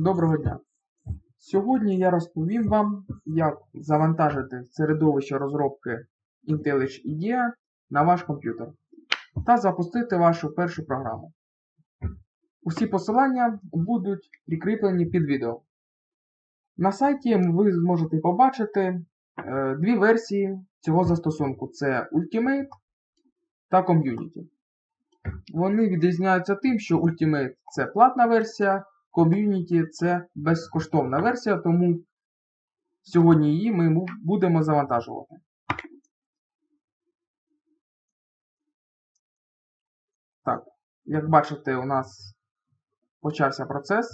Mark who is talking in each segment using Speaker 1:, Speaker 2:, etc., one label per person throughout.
Speaker 1: Доброго дня! Сьогодні я розповім вам, як завантажити середовище розробки IntelliJ IDEA на ваш комп'ютер та запустити вашу першу програму. Усі посилання будуть прикріплені під відео. На сайті ви зможете побачити е, дві версії цього застосунку: це Ultimate та Community. Вони відрізняються тим, що Ultimate це платна версія, Community це безкоштовна версія, тому сьогодні її ми будемо завантажувати. Так, як бачите, у нас почався процес.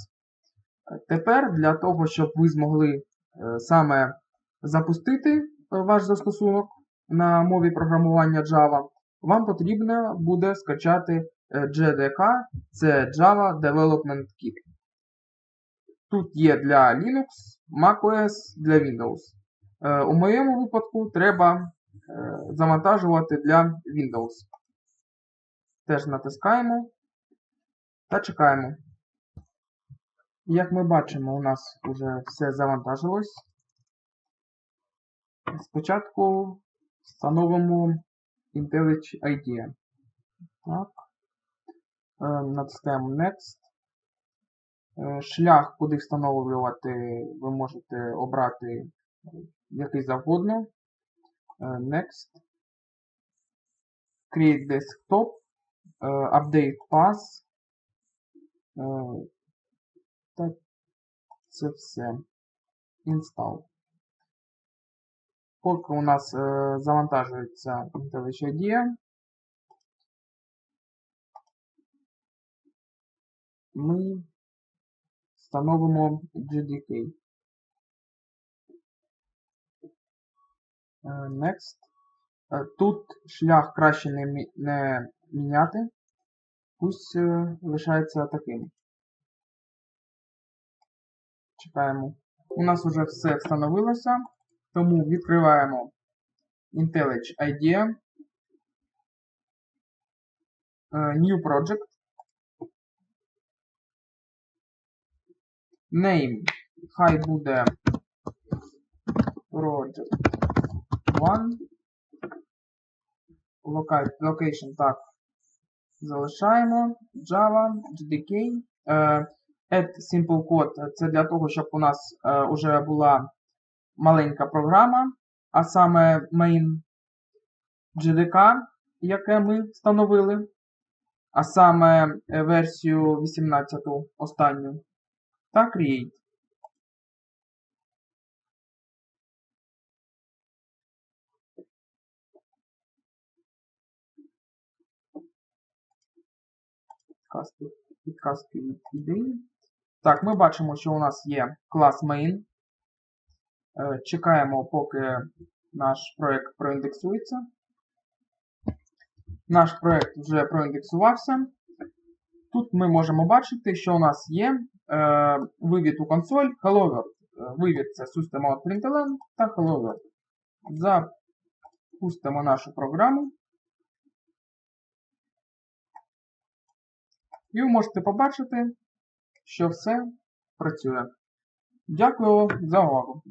Speaker 1: Е, Тепер для того, щоб ви змогли е, саме запустити е, ваш застосунок на мові програмування Java, вам потрібно буде скачати е, JDK, це Java Development Kit. Тут є для Linux, macOS, для Windows. Е, У моєму випадку треба е, завантажувати для Windows. Теж натискаємо та чекаємо. Як ми бачимо, у нас вже все завантажилось. Спочатку встановимо IntelliJ IDEA. Так. Е, Натискаємо Next. Е, Шлях, куди встановлювати, ви можете обрати е, який завгодно. Е, Next. Create Desktop. Update. Е, Так, це все. Install. Поки у нас завантажується IntelliJ ми встановимо JDK. Е, Next. Е, Тут шлях краще не, не міняти. Пусть е, лишається таким. Чекаємо. У нас вже все встановилося, тому відкриваємо IntelliJ IDEA. New Project. Name. Хай буде Project 1. Location так. Залишаємо. Java, JDK. Е, Add Simple Code це для того, щоб у нас е, уже була маленька програма, а саме main JDK, яке ми встановили, а саме е, версію 18 останню, та Create. Підказки, ідеї. Так, ми бачимо, що у нас є клас main. Е, Чекаємо, поки наш проєкт проіндексується. Наш проєкт вже проіндексувався. Тут ми можемо бачити, що у нас є вивід у консоль Hello World. Е, Вивід це System.out.println та Hello World. Запустимо нашу програму. І ви можете побачити, що все працює. Дякую за увагу.